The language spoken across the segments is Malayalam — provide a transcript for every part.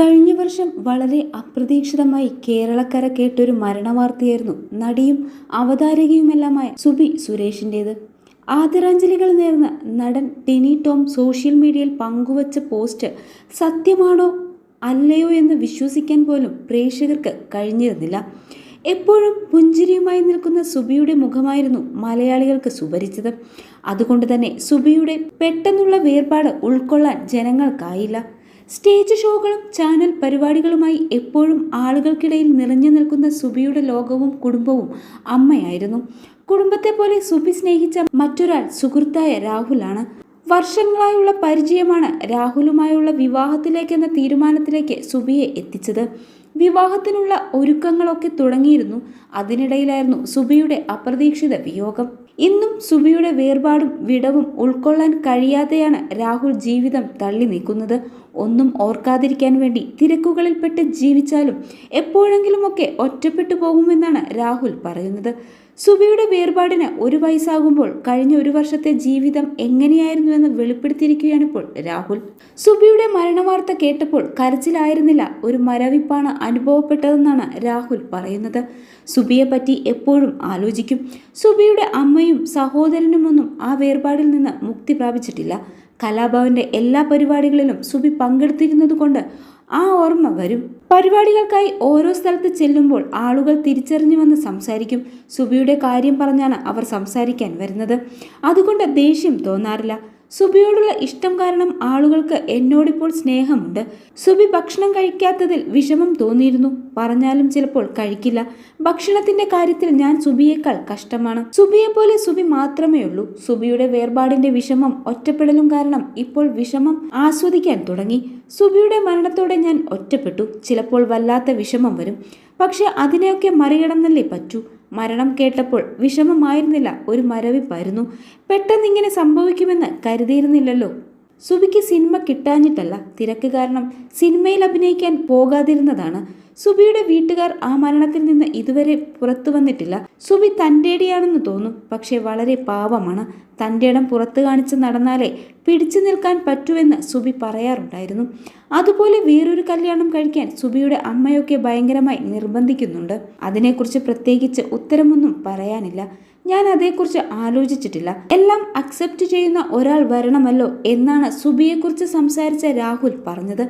കഴിഞ്ഞ വർഷം വളരെ അപ്രതീക്ഷിതമായി കേരളക്കര കേട്ടൊരു മരണവാർത്തയായിരുന്നു നടിയും അവതാരകയുമെല്ലാമായ സുബി സുരേഷിന്റേത് ആദരാഞ്ജലികൾ നേർന്ന നടൻ ടെനി ടോം സോഷ്യൽ മീഡിയയിൽ പങ്കുവച്ച പോസ്റ്റ് സത്യമാണോ അല്ലയോ എന്ന് വിശ്വസിക്കാൻ പോലും പ്രേക്ഷകർക്ക് കഴിഞ്ഞിരുന്നില്ല. എപ്പോഴും പുഞ്ചിരിയുമായി നിൽക്കുന്ന സുബിയുടെ മുഖമായിരുന്നു മലയാളികൾക്ക് സുപരിചിതം. അതുകൊണ്ട് തന്നെ സുബിയുടെ പെട്ടെന്നുള്ള വേർപാട് ഉൾക്കൊള്ളാൻ ജനങ്ങൾക്കായില്ല. സ്റ്റേജ് ഷോകളും ചാനൽ പരിപാടികളുമായി എപ്പോഴും ആളുകൾക്കിടയിൽ നിറഞ്ഞു നിൽക്കുന്ന സുബിയുടെ ലോകവും കുടുംബവും അമ്മയായിരുന്നു. കുടുംബത്തെ പോലെ സുബി സ്നേഹിച്ച മറ്റൊരാൾ സുഹൃത്തായ രാഹുലാണ്. വർഷങ്ങളായുള്ള പരിചയമാണ് രാഹുലുമായുള്ള വിവാഹത്തിലേക്കെന്ന തീരുമാനത്തിലേക്ക് സുബിയെ എത്തിച്ചത്. വിവാഹത്തിനുള്ള ഒരുക്കങ്ങളൊക്കെ തുടങ്ങിയിരുന്നു. അതിനിടയിലായിരുന്നു സുബിയുടെ അപ്രതീക്ഷിത വിയോഗം. ഇന്നും സുബിയുടെ വേർപാടും വിടവും ഉൾക്കൊള്ളാൻ കഴിയാതെയാണ് രാഹുൽ ജീവിതം തള്ളി നീക്കുന്നത് ഒന്നും ഓർക്കാതിരിക്കാൻ വേണ്ടി തിരക്കുകളിൽപ്പെട്ട് ജീവിച്ചാലും എപ്പോഴെങ്കിലുമൊക്കെ ഒറ്റപ്പെട്ടു പോകുമെന്നാണ് രാഹുൽ പറയുന്നത്. സുബിയുടെ വേർപാടിന് ഒരു വയസ്സാകുമ്പോൾ കഴിഞ്ഞ ഒരു വർഷത്തെ ജീവിതം എങ്ങനെയായിരുന്നുവെന്ന് വെളിപ്പെടുത്തിയിരിക്കുകയാണ് ഇപ്പോൾ രാഹുൽ. സുബിയുടെ മരണവാർത്ത കേട്ടപ്പോൾ കരച്ചിലായിരുന്നില്ല ഒരു മരവിപ്പാണ് അനുഭവപ്പെട്ടതെന്നാണ് രാഹുൽ പറയുന്നത്. സുബിയെ പറ്റി എപ്പോഴും ആലോചിക്കും. സുബിയുടെ അമ്മയും സഹോദരനുമൊന്നും ആ വേർപാടിൽ നിന്ന് മുക്തി പ്രാപിച്ചിട്ടില്ല. കലാഭവന്റെ എല്ലാ പരിപാടികളിലും സുബി പങ്കെടുത്തിരുന്നതുകൊണ്ട് ആ ഓർമ്മ വരും. പരിപാടികൾക്കായി ഓരോ സ്ഥലത്ത് ചെല്ലുമ്പോൾ ആളുകൾ തിരിച്ചറിഞ്ഞു വന്ന് സംസാരിക്കും. സുബിയുടെ കാര്യം പറഞ്ഞാണ് അവർ സംസാരിക്കാൻ വരുന്നത്. അതുകൊണ്ട് ദേഷ്യം തോന്നാറില്ല. സുബിയോടുള്ള ഇഷ്ടം കാരണം ആളുകൾക്ക് എന്നോടിപ്പോൾ സ്നേഹമുണ്ട്. സുബി ഭക്ഷണം കഴിക്കാത്തതിൽ വിഷമം തോന്നിയിരുന്നു. പറഞ്ഞാലും ചിലപ്പോൾ കഴിക്കില്ല. ഭക്ഷണത്തിന്റെ കാര്യത്തിൽ ഞാൻ സുബിയേക്കാൾ കഷ്ടമാണ്. സുബിയെ പോലെ സുബി മാത്രമേ ഉള്ളൂ സുബിയുടെ വേർപാടിന്റെ വിഷമം ഒറ്റപ്പെടലും കാരണം ഇപ്പോൾ വിഷമം ആസ്വദിക്കാൻ തുടങ്ങി. സുബിയുടെ മരണത്തോടെ ഞാൻ ഒറ്റപ്പെട്ടു. ചിലപ്പോൾ വല്ലാത്ത വിഷമം വരും. പക്ഷെ അതിനെയൊക്കെ മറികടന്നല്ലേ പറ്റൂ. മരണം കേട്ടപ്പോൾ വിഷമമായിരുന്നില്ല. ഒരു മരവിപ്പായിരുന്നു പെട്ടെന്നിങ്ങനെ സംഭവിക്കുമെന്ന് കരുതിയിരുന്നില്ലല്ലോ. സുബിക്ക് സിനിമ കിട്ടാഞ്ഞിട്ടല്ല തിരക്ക് കാരണം സിനിമയിൽ അഭിനയിക്കാൻ പോകാതിരുന്നതാണ്. സുബിയുടെ വീട്ടുകാർ ആ മരണത്തിൽ നിന്ന് ഇതുവരെ പുറത്തു വന്നിട്ടില്ല. സുബി തന്റെടിയാണെന്ന് തോന്നും. പക്ഷേ വളരെ പാവമാണ്. തന്റെ ഇടം പുറത്തു കാണിച്ച് നടന്നാലേ പിടിച്ചു നിൽക്കാൻ പറ്റുമെന്ന് സുബി പറയാറുണ്ടായിരുന്നു. അതുപോലെ വേറൊരു കല്യാണം കഴിക്കാൻ സുബിയുടെ അമ്മയൊക്കെ ഭയങ്കരമായി നിർബന്ധിക്കുന്നുണ്ട്. അതിനെക്കുറിച്ച് പ്രത്യേകിച്ച് ഉത്തരമൊന്നും പറയാനില്ല. ഞാൻ അതേക്കുറിച്ച് ആലോചിച്ചിട്ടില്ല. എല്ലാം അക്സെപ്റ്റ് ചെയ്യുന്ന ഒരാൾ വരണമല്ലോ എന്നാണ് സുബിയെക്കുറിച്ച് സംസാരിച്ച രാഹുൽ പറഞ്ഞത്.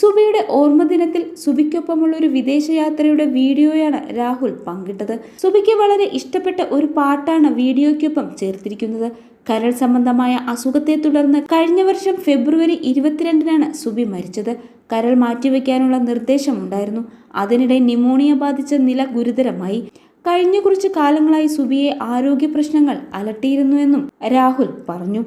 സുബിയുടെ ഓർമ്മദിനത്തിൽ സുബിക്കൊപ്പമുള്ള ഒരു വിദേശയാത്രയുടെ വീഡിയോയാണ് രാഹുൽ പങ്കിട്ടത്. സുബിക്ക് വളരെ ഇഷ്ടപ്പെട്ട ഒരു പാട്ടാണ് വീഡിയോയ്ക്കൊപ്പം ചേർത്തിരിക്കുന്നത്. കരൾ സംബന്ധമായ അസുഖത്തെ തുടർന്ന് കഴിഞ്ഞ വർഷം ഫെബ്രുവരി ഇരുപത്തിരണ്ടിനാണ് സുബി മരിച്ചത്. കരൾ മാറ്റിവെക്കാനുള്ള നിർദ്ദേശമുണ്ടായിരുന്നു. അതിനിടെ ന്യൂമോണിയ ബാധിച്ച നില ഗുരുതരമായി. കഴിഞ്ഞ കുറച്ച് കാലങ്ങളായി സുബിയെ ആരോഗ്യ പ്രശ്നങ്ങൾ അലട്ടിയിരുന്നുവെന്നും രാഹുൽ പറഞ്ഞു.